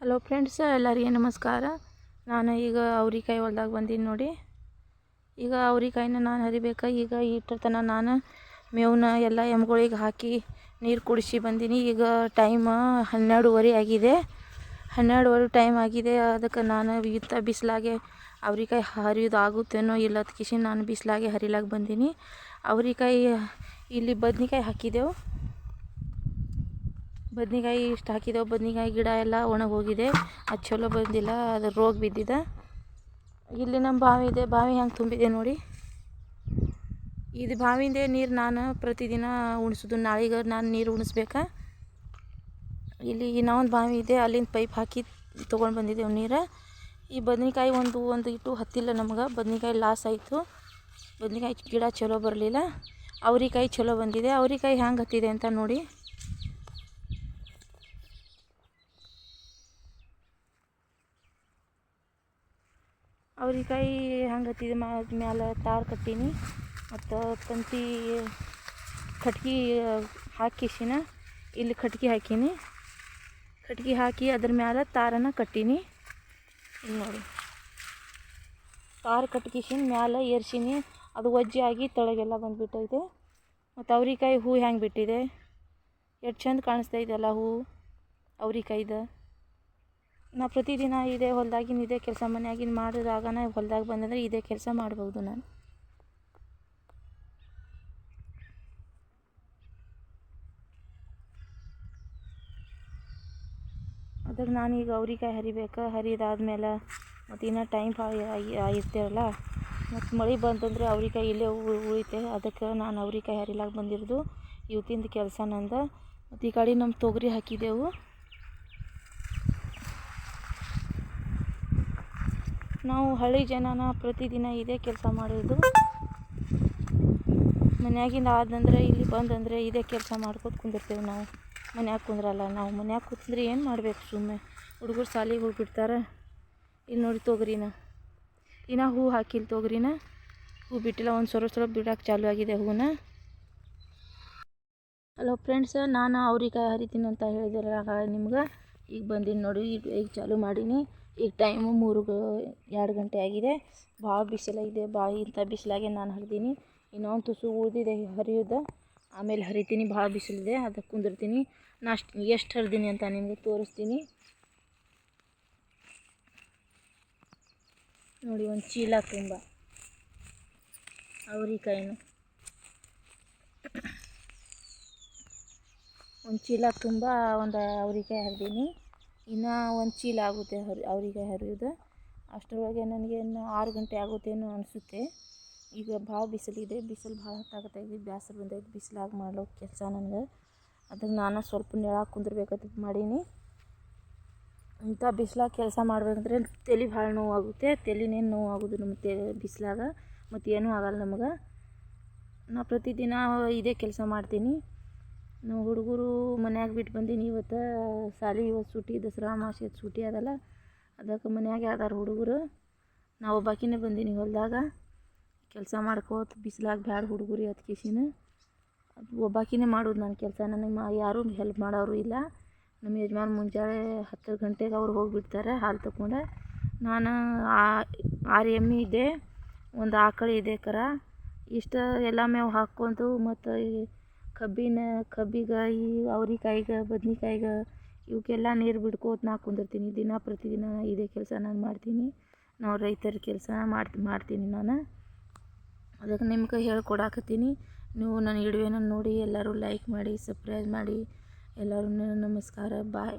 Hello friends, ಎಲ್ಲರಿಗೆ ನಮಸ್ಕಾರ. ನಾನು ಈಗ ಅವ್ರಿಕಾಯಿ ಹೊಲ್ದಾಗ ಬಂದೀನಿ ನೋಡಿ. ಈಗ ಅವ್ರಿಕಾಯಿನ ನಾನು ಹರಿಬೇಕು. ಈಗ ಇಟ್ಟರ ತನಕ ನಾನು ಮೇವನ್ನ ಎಲ್ಲ ಎಮ್ಗಳಿಗೆ ಹಾಕಿ ನೀರು ಕುಡಿಸಿ ಬಂದೀನಿ. ಈಗ ಟೈಮ್ ಹನ್ನೆರಡುವರೆ ಆಗಿದೆ. ಹನ್ನೆರಡುವರೆ ಟೈಮ್ ಆಗಿದೆ. ಅದಕ್ಕೆ ನಾನು ಇತ್ತ ಬಿಸಿಲಾಗೆ ಅವ್ರಿಕಾಯಿ ಹರಿಯೋದು ಆಗುತ್ತೇನೋ ಇಲ್ಲ ಅದಕ್ಕೆ ನಾನು ಬಿಸಿಲಾಗೆ ಹರಿಲಾಕ ಬಂದೀನಿ. ಅವ್ರಿಕಾಯಿ ಇಲ್ಲಿ ಬದ್ನಿಕಾಯಿ ಹಾಕಿದೆವು. ಬದ್ನಿಕಾಯಿ ಇಷ್ಟು ಹಾಕಿದೆವು. ಬದ್ನೆಕಾಯಿ ಗಿಡ ಎಲ್ಲ ಒಣಗೋಗಿದೆ. ಅದು ಚಲೋ ಬಂದಿಲ್ಲ, ಅದು ರೋಗ ಬಿದ್ದಿದೆ. ಇಲ್ಲಿ ನಮ್ಮ ಬಾವಿ ಇದೆ. ಬಾವಿ ಹೆಂಗೆ ತುಂಬಿದೆ ನೋಡಿ. ಇದು ಬಾವಿಂದೇ ನೀರು ನಾನು ಪ್ರತಿದಿನ ಉಣಿಸೋದು. ನಾಳೆಗೆ ನಾನು ನೀರು ಉಣಿಸ್ಬೇಕಾ. ಇಲ್ಲಿ ಇನ್ನೊಂದು ಬಾವಿ ಇದೆ. ಅಲ್ಲಿಂದ ಪೈಪ್ ಹಾಕಿ ತೊಗೊಂಡು ಬಂದಿದ್ದೆವು ನೀರು. ಈ ಬದನೆಕಾಯಿ ಒಂದು ಒಂದು ಇಟ್ಟು ಹತ್ತಿಲ್ಲ ನಮ್ಗೆ. ಬದನೆಕಾಯಿ ಲಾಸ್ ಆಯಿತು. ಬದನೆಕಾಯಿ ಗಿಡ ಚಲೋ ಬರಲಿಲ್ಲ. ಅವ್ರಿಕಾಯಿ ಚಲೋ ಬಂದಿದೆ. ಅವ್ರಿಕಾಯಿ ಹ್ಯಾಂಗೆ ಹತ್ತಿದೆ ಅಂತ ನೋಡಿ. ಅವ್ರಿಕಾಯಿ ಹೆಂಗೆ ಹತ್ತಿದ ಮ್ಯಾಲೆ ತಾರ್ ಕಟ್ಟೀನಿ. ಮತ್ತು ತಂತಿ ಕಟ್ಗೆ ಹಾಕಿಸಿನ, ಇಲ್ಲಿ ಕಟ್ಗೆ ಹಾಕೀನಿ. ಕಟ್ಗೆ ಹಾಕಿ ಅದ್ರ ಮ್ಯಾಲೆ ತಾರನ್ನು ಕಟ್ಟೀನಿ. ಇಲ್ಲಿ ನೋಡಿ. ತಾರು ಕಟ್ಕಿಸಿನ ಮ್ಯಾಲೆ ಏರ್ಸಿನಿ. ಅದು ಒಜ್ಜೆ ಆಗಿ ತಳಗೆಲ್ಲ ಬಂದುಬಿಟ್ಟೈತೆ. ಮತ್ತು ಅವ್ರಿಕಾಯಿ ಹೂ ಹೆಂಗೆ ಬಿಟ್ಟಿದೆ? ಎಷ್ಟು ಚಂದ ಇದೆಯಲ್ಲ ಹೂ ಅವ್ರಿಕಾಯ್ದು ನಾ ಪ್ರತಿದಿನ ಇದೇ ಹೊಲ್ದಾಗಿನ ಇದೇ ಕೆಲಸ ಮನೆಯಾಗಿನ ಮಾಡಿದಾಗ ನಾ ಹೊಲ್ದಾಗ ಬಂದಂದ್ರೆ ಇದೇ ಕೆಲಸ ಮಾಡ್ಬೋದು ನಾನು. ಅದ್ರ ನಾನೀಗ ಅವ್ರಿಕಾಯಿ ಹರಿಬೇಕು, ಹರಿದಾದ್ಮೇಲೆ ಮತ್ತು ಇನ್ನೂ ಟೈಮ್ ಇರ್ತೀರಲ್ಲ ಮತ್ತು ಮಳೆ ಬಂತಂದ್ರೆ ಅವ್ರಿಕಾಯಿ ಇಲ್ಲೇ ಉಳಿತೆ, ಅದಕ್ಕೆ ನಾನು ಅವ್ರಿಕಾಯಿ ಹರಿಲಾಕ ಬಂದಿರೋದು, ಇವತ್ತಿಂದ ಕೆಲಸ ನಂದು. ಮತ್ತು ಈ ಕಡೆ ನಮ್ಮ ತೊಗರಿ ಹಾಕಿದೆವು. ನಾವು ಹಳ್ಳಿ ಜನನ ಪ್ರತಿದಿನ ಇದೇ ಕೆಲಸ ಮಾಡೋದು. ಮನ್ಯಾಗಿಂದ ಆದಂದ್ರೆ ಇಲ್ಲಿ ಬಂದಂದರೆ ಇದೇ ಕೆಲಸ ಮಾಡ್ಕೊತ ಕುಂದಿರ್ತೇವೆ ನಾವು. ಮನ್ಯಾಗ ಕುಂದ್ರಲ್ಲ, ನಾವು ಮನ್ಯಾಗ ಕೂತ್ರೆ ಏನು ಮಾಡಬೇಕು ಸುಮ್ಮನೆ ಹುಡುಗರು ಸಾಲಿಗೆ ಹೋಗಿಬಿಡ್ತಾರೆ. ಇಲ್ಲಿ ನೋಡಿ ತೊಗರಿನ. ಇನ್ನು ಹೂ ಹಾಕಿಲ್ಲ ತೊಗರಿನ. ಹೂ ಬಿಟ್ಟಿಲ್ಲ, ಒಂದು ಸ್ವಲ್ಪ ಸ್ವಲ್ಪ ಬಿಡೋಕೆ ಚಾಲು ಆಗಿದೆ ಹೂನ. ಹಲೋ ಫ್ರೆಂಡ್ಸ್, ನಾನು ಅವ್ರಿಗೆ ಹರಿತೀನಿ ಅಂತ ಹೇಳಿದಿರಾಗ ನಿಮ್ಗೆ ಈಗ ಬಂದೀನಿ ನೋಡಿ, ಈಗ ಚಾಲು ಮಾಡೀನಿ. ಈಗ ಟೈಮು ಮೂರು ಎರಡು ಗಂಟೆ ಆಗಿದೆ. ಭಾಳ ಬಿಸಿಲಾಗಿದೆ ಭಾಳ ಇಂಥ ಬಿಸಿಲಾಗೆ ನಾನು ಹರಿದೀನಿ. ಇನ್ನೊಂದು ತುಸು ಉಳಿದಿದೆ ಹರಿಯೋದು. ಆಮೇಲೆ ಹರಿತೀನಿ. ಭಾಳ ಬಿಸಿಲಿದೆ. ಅದಕ್ಕೆ ಕುಂದಿರ್ತೀನಿ. ನಾ ಅಷ್ಟು, ಎಷ್ಟು ಹರಿದೀನಿ ಅಂತ ನಿಮಗೆ ತೋರಿಸ್ತೀನಿ. ನೋಡಿ, ಒಂದು ಚೀಲ ತುಂಬ. ಅವ್ರಿಕಾಯಿನು. ಒಂದು ಚೀಲ ತುಂಬ ಒಂದು ಅವ್ರಿಕಾಯಿ ಹರಿದೀನಿ. ಇನ್ನೂ ಒಂದು ಚೀಲ ಆಗುತ್ತೆ ಹರಿ, ಅವರಿಗೆ ಹರಿಯೋದು. ಅಷ್ಟರೊಳಗೆ ನನಗೆ ಇನ್ನೂ ಆರು ಗಂಟೆ ಆಗುತ್ತೇನೋ ಅನಿಸುತ್ತೆ. ಈಗ ಭಾಳ ಬಿಸಿಲಿದೆ. ಬಿಸಿಲು ಭಾಳ ಹೊತ್ತಾಗತ್ತೈತಿ ಬೇಸರ ಬಂದೈತಿ. ಬಿಸಿಲಾಗಿ ಮಾಡೋ ಕೆಲಸ ನನಗೆ ಅದಕ್ಕೆ ನಾನು ಸ್ವಲ್ಪ ನೆಳಾಗಿ ಕುಂದಿರ್ಬೇಕಂತ ಮಾಡೀನಿ. ಇಂಥ ಬಿಸಿಲಾಗ ಕೆಲಸ ಮಾಡ್ಬೇಕಂದ್ರೆ ತಲೆ ಭಾಳ ನೋವಾಗುತ್ತೆ. ತಲೆನೇನು ನೋವಾಗೋದು ನಮ್ಮ ತೆ, ಬಿಸಿಲಾಗ. ಮತ್ತು ಏನೂ ಆಗಲ್ಲ ನಮಗೆ. ನಾ ಪ್ರತಿದಿನ ಇದೇ ಕೆಲಸ ಮಾಡ್ತೀನಿ. ನಾವು ಹುಡುಗರು ಮನ್ಯಾಗ ಬಿಟ್ಟು ಬಂದೀನಿ ಇವತ್ತು ಸಾಲಿ ಇವತ್ತು ಸೂಟಿ, ದಸರಾ ಅಮಾವಾಸ್ಯೆ ಸೂಟಿ ಅದಲ್ಲ. ಅದಕ್ಕೆ ಮನ್ಯಾಗೆ ಅದಾರ ಹುಡುಗರು. ನಾವು ಒಬ್ಬಾಕಿನೇ ಬಂದೀನಿ ಹೊಲದಾಗ. ಕೆಲಸ ಮಾಡ್ಕೋತ ಬಿಸಿಲಾಗ ಬ್ಯಾಡ ಹುಡುಗರು ಅದಕ್ಕಿಸಿನ ಅದು ಒಬ್ಬಾಕಿನೇ ಮಾಡೋದು ನನ್ನ ಕೆಲಸ. ನನಗೆ ಮಾ ಯಾರೂ ಹೆಲ್ಪ್ ಮಾಡೋರು ಇಲ್ಲ. ನಮ್ಮ ಯಜಮಾನ್ ಮುಂಜಾನೆ ಹತ್ತು ಗಂಟೆಗೆ ಅವ್ರು ಹೋಗಿಬಿಡ್ತಾರೆ ಹಾಲು ತಗೊಂಡೆ ನಾನು ಆರು ಎಮ್ಮೆ ಇದೆ, ಒಂದು ಆಕಳು ಇದೆ ಕರ ಇಷ್ಟು ಎಲ್ಲ ಮೇವು ಹಾಕ್ಕೊಂಡು ಮತ್ತು ಕಬ್ಬಿನ ಕಬ್ಬಿಗೆ ಅವ್ರಿಕಾಯಿಗೆ, ಬದ್ನಿಕಾಯಿಗೆ ಇವಕ್ಕೆಲ್ಲ ನೀರು ಬಿಡ್ಕೋತ ನಾ ಕುಂದಿರ್ತೀನಿ. ದಿನ ಪ್ರತಿದಿನ ಇದೇ ಕೆಲಸ ನಾನು ಮಾಡ್ತೀನಿ. ನಾವು ರೈತರ ಕೆಲಸ ಮಾಡ್ತಿ, ಮಾಡ್ತೀನಿ ನಾನು. ಅದಕ್ಕೆ ನಿಮ್ಗೆ ಹೇಳ್ಕೊಡಾಕತ್ತೀನಿ ನೀವು ನನ್ನ ವಿಡಿಯೋನ ನೋಡಿ ಎಲ್ಲರೂ ಲೈಕ್ ಮಾಡಿ ಸಬ್ಸ್ಕ್ರೈಬ್ ಮಾಡಿ. ಎಲ್ಲರೂ ನಮಸ್ಕಾರ. ಬಾಯ್